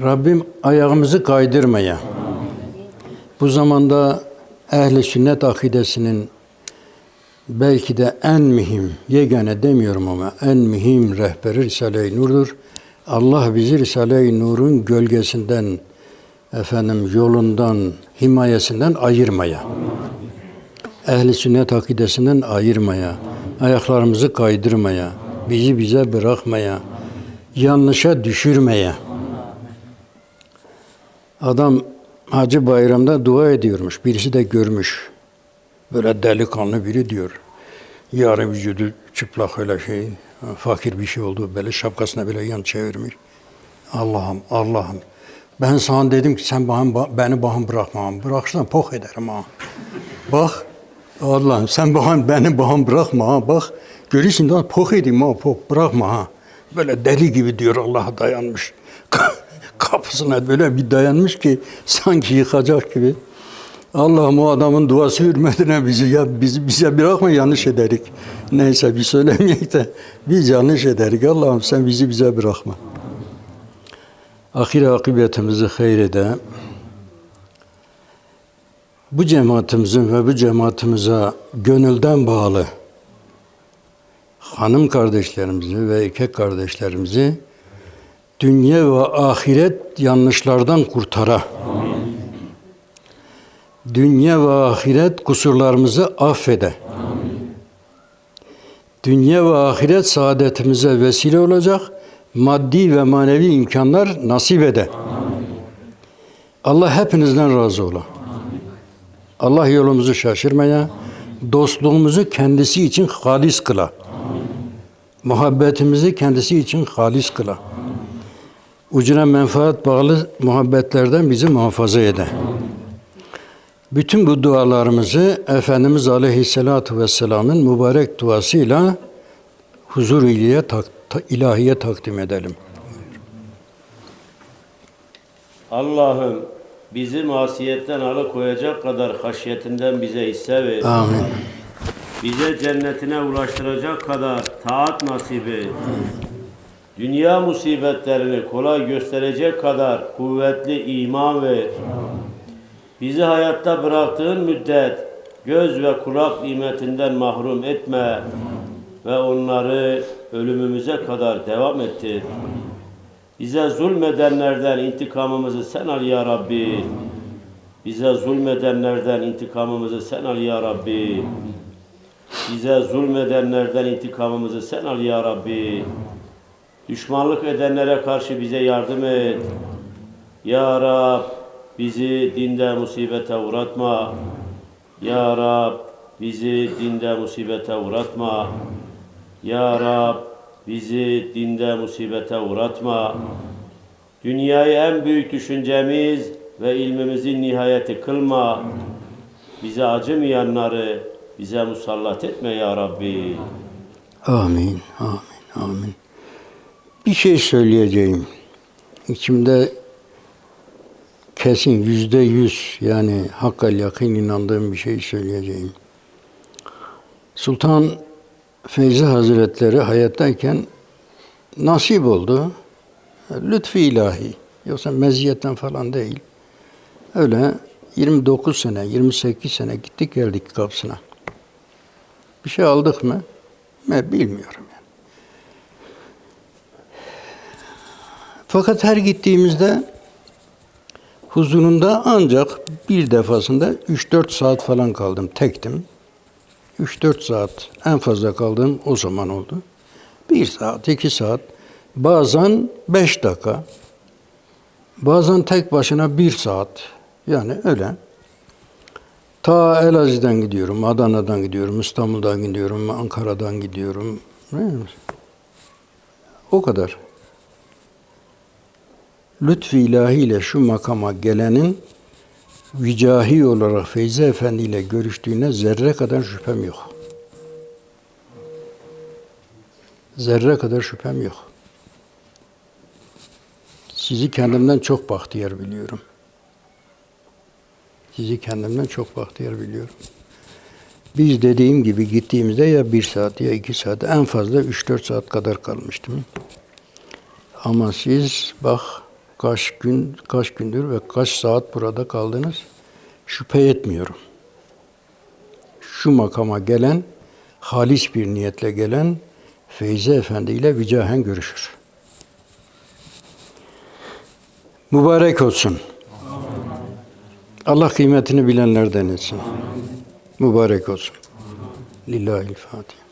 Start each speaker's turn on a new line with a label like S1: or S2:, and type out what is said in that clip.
S1: Rabbim ayağımızı kaydırmaya, bu zamanda ehli sünnet akidesinin belki de en mühim, yegane demiyorum ama en mühim rehberi Risale-i Nur'dur. Allah bizi Risale-i Nur'un gölgesinden, efendim yolundan, himayesinden ayırmaya, ehli sünnet akidesinden ayırmaya, ayaklarımızı kaydırmaya, bizi bize bırakmaya, yanlışa düşürmeye. Adam Hacı Bayram'da dua ediyormuş. Birisi de görmüş. Böyle delikanlı biri diyor. Yarı vücudu çıplak öyle şey. Fakir bir şey oldu. Böyle şapkasına böyle yan çevirmiş. Allah'ım, Allah'ım. Ben sana dedim ki sen bana, beni bahım bırakma. Bırakırsan pok ederim ha. Bak Allah'ım sen bahım, beni bahım bırakma ha. Bak görüyorsun da pok edeyim ha. Pok bırakma ha. Böyle deli gibi diyor Allah'a dayanmış. Kapısına böyle bir dayanmış ki sanki yıkacak gibi. Allah'ım o adamın duası hürmetine bizi ya bizi bize bırakma yanlış ederik. Neyse bir söylemeyek de biz yanlış ederik. Allah'ım sen bizi bize bırakma. Ahir akıbetimizi hayrede. Bu cemaatimizin ve bu cemaatimize gönülden bağlı hanım kardeşlerimizi ve erkek kardeşlerimizi dünya ve ahiret yanlışlardan kurtara. Dünya ve ahiret kusurlarımızı affede. Dünya ve ahiret saadetimize vesile olacak maddi ve manevi imkanlar nasip ede. Allah hepinizden razı ola. Allah yolumuzu şaşırmaya, dostluğumuzu kendisi için halis kıla. Muhabbetimizi kendisi için halis kıla ucuna menfaat bağlı muhabbetlerden bizi muhafaza ede. Bütün bu dualarımızı Efendimiz Aleyhisselatü Vesselam'ın mübarek duasıyla huzur ilahiye, tak, ilahiye takdim edelim.
S2: Allah'ım bizi masiyetten alıkoyacak kadar haşyetinden bize hisse ver.
S1: Amin.
S2: Bize cennetine ulaştıracak kadar taat nasip et. Dünya musibetlerini kolay gösterecek kadar kuvvetli iman ver. Bizi hayatta bıraktığın müddet göz ve kulak nimetinden mahrum etme ve onları ölümümüze kadar devam ettir. Bize zulmedenlerden intikamımızı sen al ya Rabbi. Bize zulmedenlerden intikamımızı sen al ya Rabbi. Bize zulmedenlerden intikamımızı sen al ya Rabbi. Düşmanlık edenlere karşı bize yardım et. Ya Rab bizi dinde musibete uğratma. Ya Rab bizi dinde musibete uğratma. Ya Rab bizi dinde musibete uğratma. Dünyayı en büyük düşüncemiz ve ilmimizin nihayeti kılma. Bize acımayanları bize musallat etme ya Rabbi.
S1: Amin, amin, amin. Bir şey söyleyeceğim. İçimde kesin yüzde yüz yani hakkal yakın inandığım bir şey söyleyeceğim. Sultan Feyzi Hazretleri hayattayken nasip oldu. Lütfi ilahi. Yoksa meziyetten falan değil. Öyle 29 sene, 28 sene gittik geldik kapısına. Bir şey aldık mı? Ben bilmiyorum. Fakat her gittiğimizde huzurunda ancak bir defasında 3-4 saat falan kaldım. Tektim. 3-4 saat en fazla kaldığım o zaman oldu. 1 saat, 2 saat, bazen 5 dakika, bazen tek başına 1 saat. Yani öyle. Ta Elazığ'dan gidiyorum, Adana'dan gidiyorum, İstanbul'dan gidiyorum, Ankara'dan gidiyorum. O kadar. Lütfi ilahiyle şu makama gelenin vicahi olarak Feyzi Efendi ile görüştüğüne zerre kadar şüphem yok. Zerre kadar şüphem yok. Sizi kendimden çok bahtiyar biliyorum. Sizi kendimden çok bahtiyar biliyorum. Biz dediğim gibi gittiğimizde ya bir saat ya iki saat en fazla üç dört saat kadar kalmıştım. Ama siz bak kaç gün, kaç gündür ve kaç saat burada kaldınız şüphe etmiyorum. Şu makama gelen, halis bir niyetle gelen Feyzi Efendi ile vicahen görüşür. Mübarek olsun. Allah kıymetini bilenlerden etsin. Mübarek olsun. Lillahi'l-Fatiha.